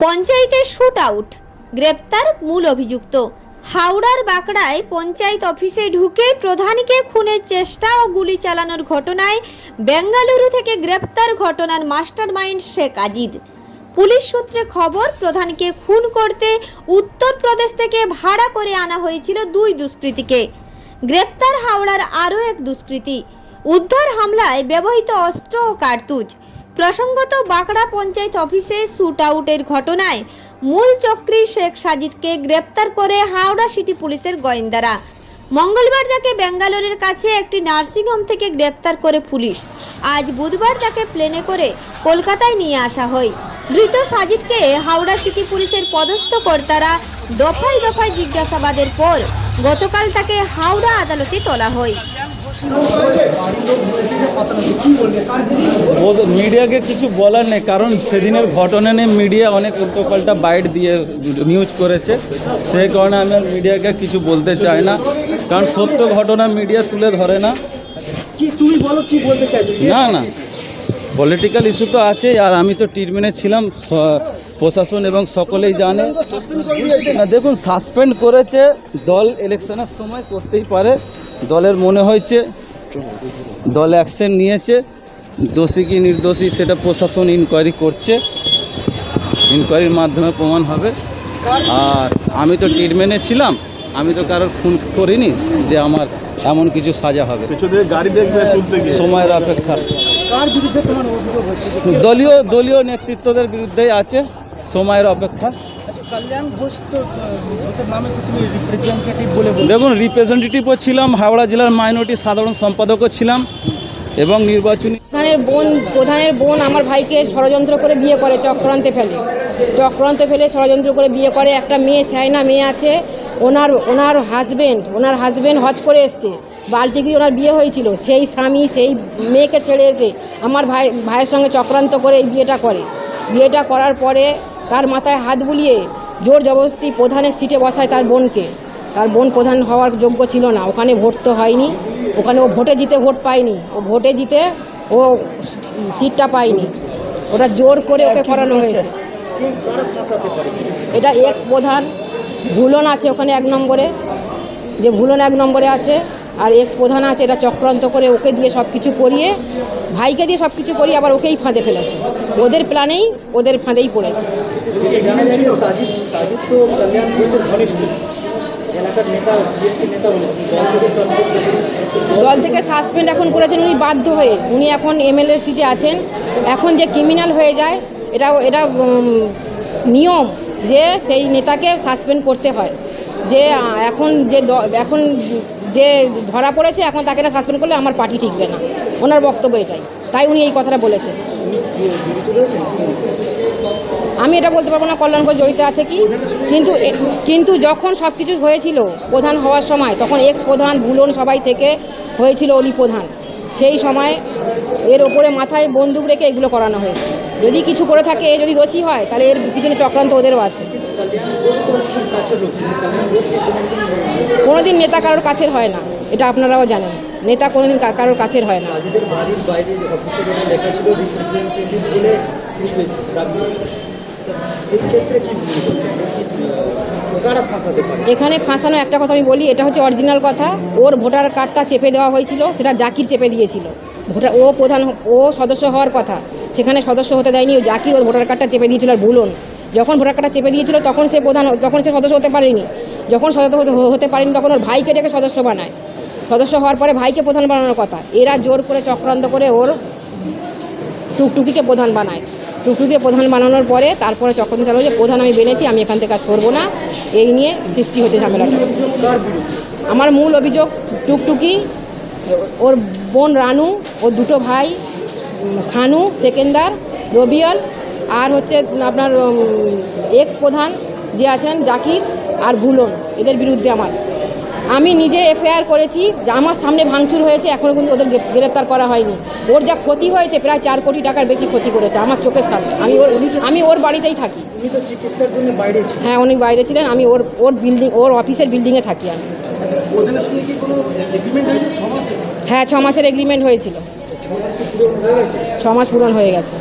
পঞ্চায়েতে shoot out গ্রেপ্তার মূল অভিযুক্ত। হাওড়ার বাঁকড়ায় পঞ্চায়েত অফিসে ঢুকে প্রধানকে খুনের চেষ্টা ও গুলি চালানোর ঘটনায় বেঙ্গালুরু থেকে গ্রেপ্তার ঘটনার মাস্টারমাইন্ড শেখ আজিদ পুলিশ সূত্রে খবর, প্রধানকে খুন করতে উত্তরপ্রদেশ থেকে ভাড়া করে আনা হয়েছিল দুই দুষ্কৃতীকে। গ্রেপ্তার হাওড়ার আরও এক দুষ্কৃতী। উদ্ধার হামলায় ব্যবহৃত অস্ত্র ও কার্তুজ। প্রসঙ্গত, বাঁকড়া পঞ্চায়েত অফিসে শুট আউটের ঘটনায় মূল চক্রী শেখ সাজিদকে গ্রেপ্তার করে হাওড়া সিটি পুলিশের গোয়েন্দারা। মঙ্গলবার তাকে বেঙ্গালোরের কাছে একটি নার্সিংহোম থেকে গ্রেপ্তার করে পুলিশ। আজ বুধবার তাকে প্লেনে করে কলকাতায় নিয়ে আসা হয়। ধৃত সাজিদকে হাওড়া সিটি পুলিশের পদস্থ কর্তারা দফায় দফায় জিজ্ঞাসাবাদের পর গতকাল তাকে হাওড়া আদালতে তোলা হয়। মিডিয়াকে কিছু বলার নেই কারণ সেদিনের ঘটনা নিয়ে মিডিয়া অনেক উল্টোপাল্টা বাইট দিয়ে নিউজ করেছে। সেই কারণে আমি আর মিডিয়াকে কিছু বলতে চাই না কারণ সত্য ঘটনা মিডিয়া তুলে ধরে না। কি তুমি বলো কি বলতে চাইছো? না না। পলিটিক্যাল ইস্যু তো আছে আর আমি তো ট্রিটমেন্টে ছিলাম প্রশাসন এবং সকলেই জানে। না দেখুন সাসপেন্ড করেছে দল ইলেকশনের সময় করতেই পারে। দলের মনে হয়েছে দল অ্যাকশন নিয়েছে। দোষী কি নির্দোষী সেটা প্রশাসন ইনকোয়ারি করছে। ইনকোয়ারির মাধ্যমে প্রমাণ হবে। আর আমি তো ট্রিটমেন্টে ছিলাম আমি তো কারোর খুন করিনি যে আমার এমন কিছু সাজা হবে। সময়ের অপেক্ষা। কার বিরুদ্ধে তোমার অভিযোগ হচ্ছে দলীয় দলীয় নেতৃত্বদের বিরুদ্ধেই আছে সময়ের অপেক্ষা। আচ্ছা কল্যাণ ঘোষ তো আহ, ঘোষের নামে তো তুমি রিপ্রেজেন্টেটিভ দেখুন রিপ্রেজেন্টেটিভও ছিলাম হাওড়া জেলার মাইনরিটি সাধারণ সম্পাদকও ছিলাম। এবং নির্বাচনী প্রধানের বোন প্রধানের বোন আমার ভাইকে ষড়যন্ত্র করে বিয়ে করে চক্রান্তে ফেলে। চক্রান্তে ফেলে ষড়যন্ত্র করে বিয়ে করে। একটা মেয়ে সাইনা মেয়ে আছে। ওনার ওনার হাজবেন্ড ওনার হাজবেন্ড হজ করে এসছে। বালটিগি ওনার বিয়ে হয়েছিল। সেই স্বামী, সেই মেয়েকে ছেড়ে এসে আমার ভাই, ভাইয়ের সঙ্গে চক্রান্ত করে এই বিয়েটা করে। বিয়েটা করার পরে তার মাথায় হাত বুলিয়ে জোর জবরদস্তি প্রধানের সিটে বসায় তার বোনকে। তার বোন প্রধান হওয়ার যোগ্য ছিল না, ওখানে ভোট তো হয়নি, ওখানে ও ভোটে জিতে ভোট পায়নি, ও ভোটে জিতে ও সিটটা পায়নি, ওটা জোর করে ওকে করানো হয়েছে। এটা এক্স প্রধান, ভুলন আছে ওখানে এক নম্বরে, যে ভুলন এক নম্বরে আছে, আর এক্স প্রধান আছে, এটা চক্রান্ত করে ওকে দিয়ে সব কিছু করিয়ে, ভাইকে দিয়ে সব কিছু করিয়ে আবার ওকেই ফাঁদে ফেলেছে। ওদের প্ল্যানেই, ওদের ফাঁদেই পড়েছে। দল থেকে সাসপেন্ড এখন করেছেন উনি বাধ্য হয়ে। উনি এখন এমএলএ সিটে আছেন। এখন যে ক্রিমিনাল হয়ে যায় এটা এটা নিয়ম যে সেই নেতাকে সাসপেন্ড করতে হয়। যে এখন যে দ- এখন যে ধরা পড়েছে এখন তাকে না সাসপেন্ড করলে আমার পার্টি টিকবে না। ওনার বক্তব্য এটাই। তাই উনি এই কথাটা বলেছেন। আমি এটা বলতে পারব না কল্যাণ ঘোষ জড়িত আছে কি? কিন্তু কিন্তু যখন সব কিছু হয়েছিল প্রধান হওয়ার সময়, তখন এক্স প্রধান ভুলন সবাই থেকে হয়েছিল অলি প্রধান। সেই সময় এর ওপরে মাথায় বন্দুক রেখে এগুলো করানো হয়েছে। যদি কিছু করে থাকে যদি দোষী হয়, তাহলে এর পিছনে চক্রান্ত ওদেরও আছে। কোনোদিন নেতা কারোর কাছের হয় না, এটা আপনারাও জানেন। নেতা কোনোদিন কারোর কাছের হয় না। বাইরে এখানে ফাঁসানো একটা কথা আমি বলি, এটা হচ্ছে অরিজিনাল কথা। ওর ভোটার কার্ডটা চেপে দেওয়া হয়েছিল, সেটা জাকির চেপে দিয়েছিল। ভোটার, ও প্রধান, ও সদস্য হওয়ার কথা। সেখানে সদস্য হতে দেয়নি ও জাকির ওর ভোটার কার্ডটা চেপে দিয়েছিল আর ভুলন যখন ভোটার কার্ডটা চেপে দিয়েছিল, তখন সে প্রধান, তখন সে সদস্য হতে পারেনি। যখন সদস্য হতে পারেনি, তখন ওর ভাইকে ডেকে সদস্য বানায়। সদস্য হওয়ার পরে ভাইকে প্রধান বানানোর কথা। এরা জোর করে চক্রান্ত করে ওর টুকটুকিকে প্রধান বানায়। টুকটুকিকে প্রধান বানানোর পরে তারপরে চক্রান্ত চালু যে প্রধান আমি বেনেছি আমি এখান থেকে কাজ সরবো না। এই নিয়ে সৃষ্টি হচ্ছে ঝামেলাটা। আমার মূল অভিযোগ টুকটুকি ওর বোন রানু ওর দুটো ভাই সানু সেকেন্দার রবিয়াল আর হচ্ছে আপনার এক্স প্রধান যে আছেন জাকির আর ভুলন এদের বিরুদ্ধে আমার। আমি নিজে এফআইআর করেছি আমার সামনে ভাঙচুর হয়েছে এখনও কিন্তু ওদের গ্রেপ- গ্রেপ্তার করা হয়নি। ওর যা ক্ষতি হয়েছে প্রায় চার কোটি টাকার বেশি ক্ষতি করেছে আমার চোখের সামনে। আমি ওর আমি ওর বাড়িতেই থাকি। হ্যাঁ উনি বাইরে ছিলেন আমি ওর ওর বিল্ডিং ওর অফিসের বিল্ডিংয়ে থাকি আমি। হ্যাঁ ছ মাসের এগ্রিমেন্ট হয়েছিল। হয়ে ছ মাস পূরণ হয়ে গেছে।